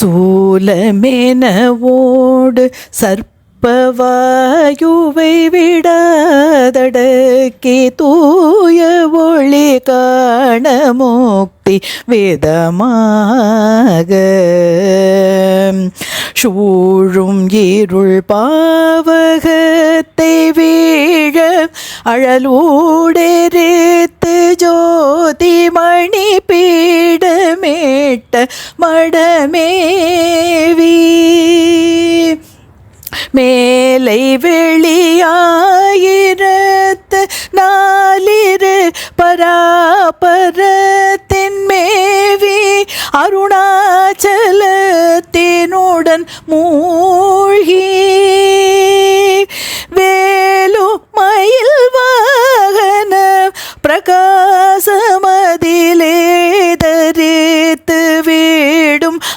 சூலமேனவோடு சர்ப்பவாயுவை விடாதடக்கி தூய ஒளி காண முக்தி வேதமாக. சூழும் இருள் பாவகத்தை வீழ அழலூடெரித்து பீடமேட்ட மடமேவி மேலை வெளியாயிரத்து நாளிரு பராபரத்தின் மேவி. அருணாச்சலத்தினுடன் மூ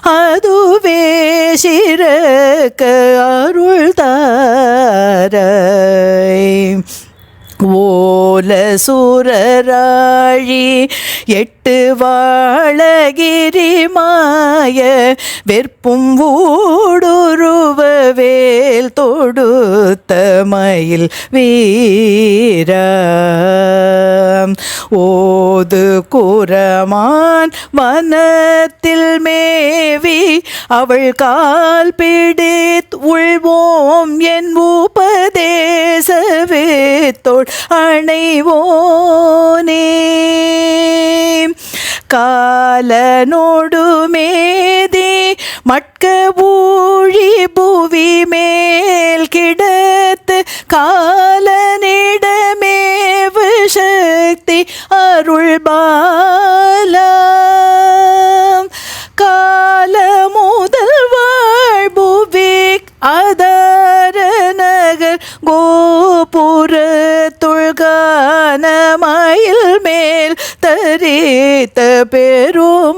அதுவே சிறக்க அருள் தாரை. ஓல சுரராழி எட்டு வாழகிரி மாய வெற்பும் ஊடுருவ வேல் தொடுத்த மயில் வீர. ஓது குரமான் வனத்தில் மே தேவி அவள் கால் பிடித் உள்வோம் என் உபதேசவே தோள் அணைவோனே. காலனோடு மேதி மட்க ஊழி புவி மேல் கிடத்து காலனிடமேவு சக்தி அருள்பா கோபுர தொழ்கான மயில் மேல் தரித்த பெருமாளே.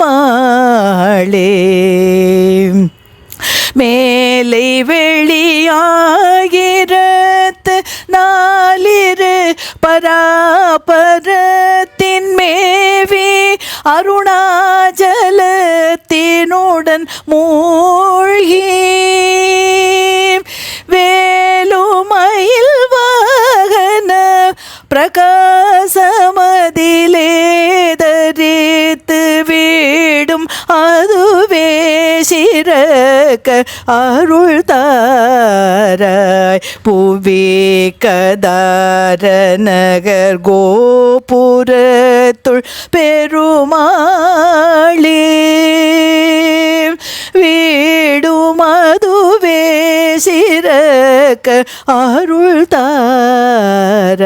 மேலை வெளியாகிறத்து நாளிரு பராபரத்தின் மேவி அருணாச்சலத்தினுடன் மூழ்கி பிரகாசமதிலே தரித்து வீடும் அதுவே சிறக்க அருள் தாராய். புவி கதார நகர் கோபுரத்துள் பெருமாளே. சீரக்க அருள் தார